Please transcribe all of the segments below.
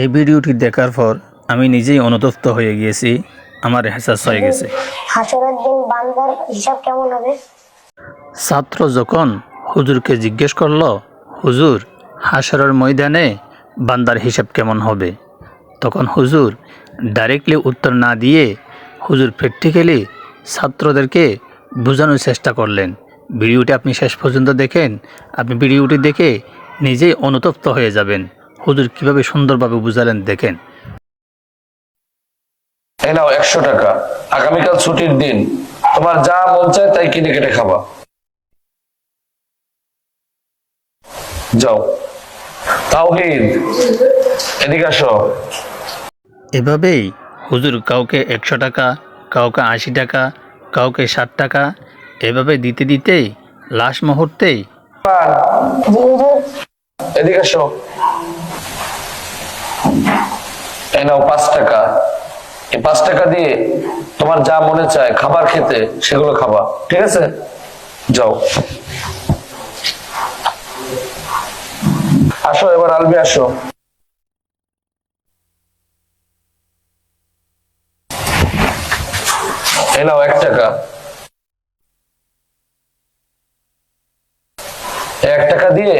এই ভিডিওটি দেখার পর আমি নিজেই অনুতপ্ত হয়ে গিয়েছি। আমার হেসাস হয়ে গেছে। হাসরের দিন বান্দার হিসাব কেমন হবে? ছাত্র যখন হুজুরকে জিজ্ঞেস করল হুজুর হাসরের ময়দানে বান্দার হিসাব কেমন হবে? তখন হুজুর ডাইরেক্টলি উত্তর না দিয়ে হুজুর প্র্যাকটিক্যালি ছাত্রদেরকে বোঝানোর চেষ্টা করলেন। ভিডিওটি আপনি শেষ পর্যন্ত দেখেন। আপনি ভিডিওটি দেখে নিজেই অনুতপ্ত হয়ে যাবেন। হুজুর কীভাবে সুন্দরভাবে বুঝালেন দেখেন। নাও একশো টাকা। আগামীকাল ছুটির দিন। তোমার যা মন চায় তাই কিনে কেটে খাবা। যাও। তাওহিদ এদিকে আসো। এভাবেই হুজুর কাউকে একশো টাকা কাউকে আশি টাকা কাউকে ষাট টাকা এভাবে দিতে দিতেই লাস্ট মুহূর্তেই এদিকে আসো। এই নাও পাঁচ টাকা। এই পাঁচ টাকা দিয়ে তোমার যা মনে চায় খাবার খেতে সেগুলো খাবা। ঠিক আছে? যাও। আসো, এবার আলবি আসো। এই নাও এক টাকা। এক টাকা দিয়ে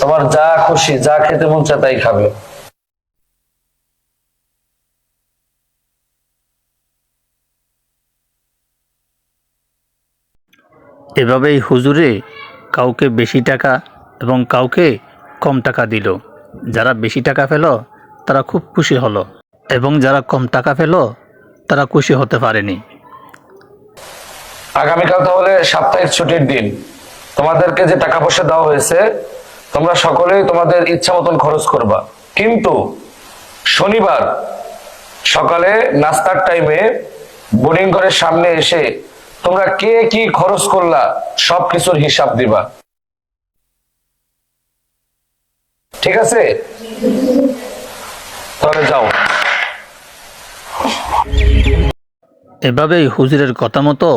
তোমার যা খুশি, যা খেতে মন চায় তাই খাবে। এভাবেই হুজুরে কাউকে বেশি টাকা এবং কাউকে কম টাকা দিল। যারা বেশি টাকা পেল, তারা খুব খুশি হলো এবং যারা কম টাকা পেল, তারা খুশি হতে পারেনি। আগামীকাল তাহলে সাপ্তাহিক ছুটির দিন। তোমাদেরকে যে টাকা পয়সা দেওয়া হয়েছে, তোমরা সকলেই তোমাদের ইচ্ছা মতন খরচ করবা। কিন্তু শনিবার সকালে নাস্তার টাইমে বোর্ডিং ঘরের সামনে এসে তোমরা কে কি খরচ করলা সব কিছুর হিসাব দিবা। ঠিক আছে? তাহলে যাও। এভাবেই হুজুরের কথা মতো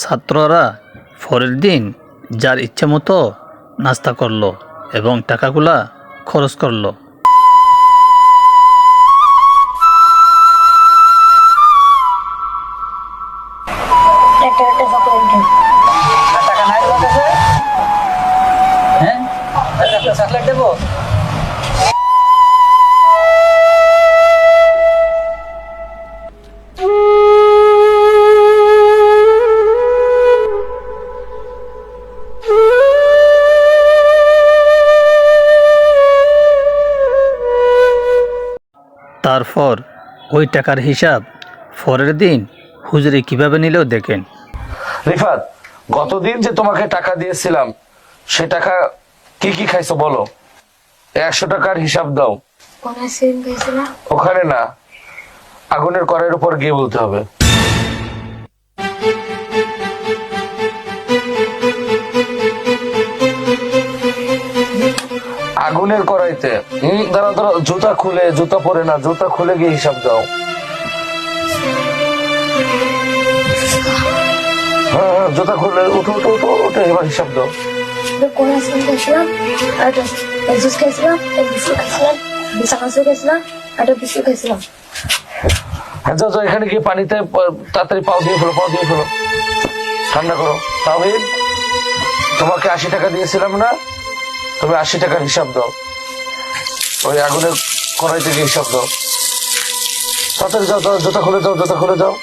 ছাত্ররা পরের দিন যার ইচ্ছা মতো নাস্তা করল এবং টাকাগুলা খরচ করল। তারপর ওই টাকার হিসাব পরের দিন হুজুরে কীভাবে নিলেও দেখেন। রিফাত গতদিন যে তোমাকে টাকা দিয়েছিলাম সে টাকা কি কি খাইছো বলো? একশো টাকার হিসাব দাও। ওখানে না আগুনের করের উপর গিয়ে বলতে হবে। আগুনের কড়াইতে। হম দাঁড়া দাঁড়া জুতা খুলে জুতা পরে না জুতা খুলে গিয়ে হিসাব দাও। হ্যাঁ হ্যাঁ, জুতা খুলে উঠো উঠো উঠো উঠো এবার হিসাব দাও। কোন আইসক্রিম খাইছিলাম আর একটা জুস এক বিস্কুট বিস্কুট হ্যাঁ যাও এখানে গিয়ে পানিতে তাড়াতাড়ি পাও দিয়ে ফেলো পাও দিয়ে ফেলো। ঠান্ডা করো। তাহিদ তোমাকে আশি টাকা দিয়েছিলাম না? তুমি আশি টাকার হিসাব দাও। ওই আগুনের কড়াই থেকে হিসাব দাও। তাড়াতাড়ি যাও জুতা খুলে দাও জুতা খুলে যাও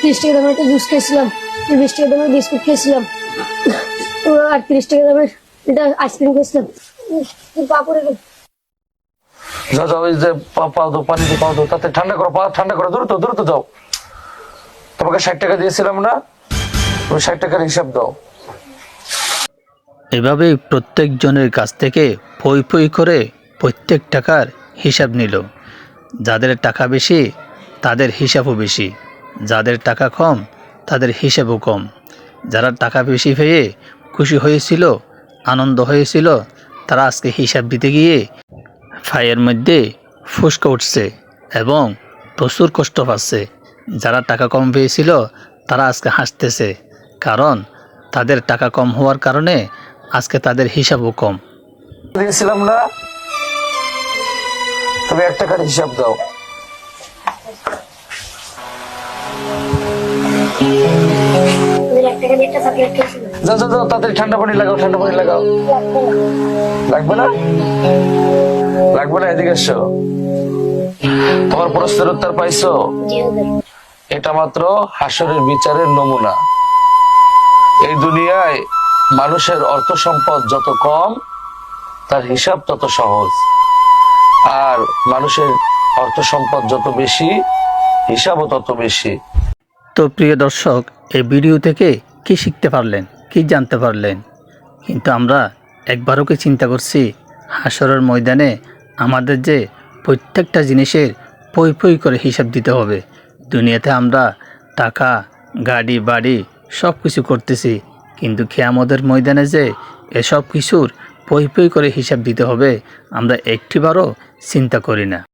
তিরিশ টাকা দামের একটা জুস খাইছিলাম বিশ টাকা দামের বিস্কুট খাইছিলাম আর তিরিশ টাকা দামের এটা আইসক্রিম খাইছিলাম পাপড়ে যাও যাও যে পাও দাও পানি দিয়ে পাও দাও তাতে ঠান্ডা করো পা ঠান্ডা করো দ্রুত দ্রুত যাও। তোমাকে ষাট টাকা দিয়েছিলাম না? ষাট টাকার হিসাব দাও। এভাবেই প্রত্যেকজনের কাছ থেকে পই পই করে প্রত্যেক টাকার হিসাব নিল। যাদের টাকা বেশি, তাদের হিসাবও বেশি। যাদের টাকা কম, তাদের হিসাবও কম। যারা টাকা বেশি পেয়ে খুশি হয়েছিল, আনন্দ হয়েছিল, তারা আজকে হিসাব দিতে গিয়ে ফায়ের মধ্যে ফুসকা উঠছে এবং প্রচুর কষ্ট পাচ্ছে। যারা টাকা কম পেয়েছিল, তারা আজকে হাসতেছে। কারণ তাদের টাকা কম হওয়ার কারণে আজকে তাদের হিসাবও কম। দিয়েছিলাম না তুমি এক টাকার হিসাব দাও। যাও যাও তাড়াতাড়ি ঠান্ডা পানি লাগাও ঠান্ডা পানি লাগাও। লাগবে না? লাগবে না এদিকে এসো। তোমার প্রশ্নের উত্তর পাইছো? এটা মাত্র হাসরের বিচারের নমুনা। এই দুনিয়ায় মানুষের অর্থ সম্পদ যত কম, তার হিসাব তত সহজ। আর মানুষের অর্থ সম্পদ যত বেশি, হিসাবও তত বেশি। তো প্রিয় দর্শক, এই ভিডিও থেকে কি শিখতে পারলেন, কি জানতে পারলেন? কিন্তু আমরা একবারও কি চিন্তা করছি, হাসরের ময়দানে আমাদের যে প্রত্যেকটা জিনিসের পই পই করে হিসাব দিতে হবে। দুনিয়াতে আমরা টাকা, গাড়ি, বাড়ি সব কিছু করতেছি। কিন্তু খেয়ামদের ময়দানে যে এসব কিছুর পই পই করে হিসাব দিতে হবে, আমরা একটিবারও চিন্তা করি না।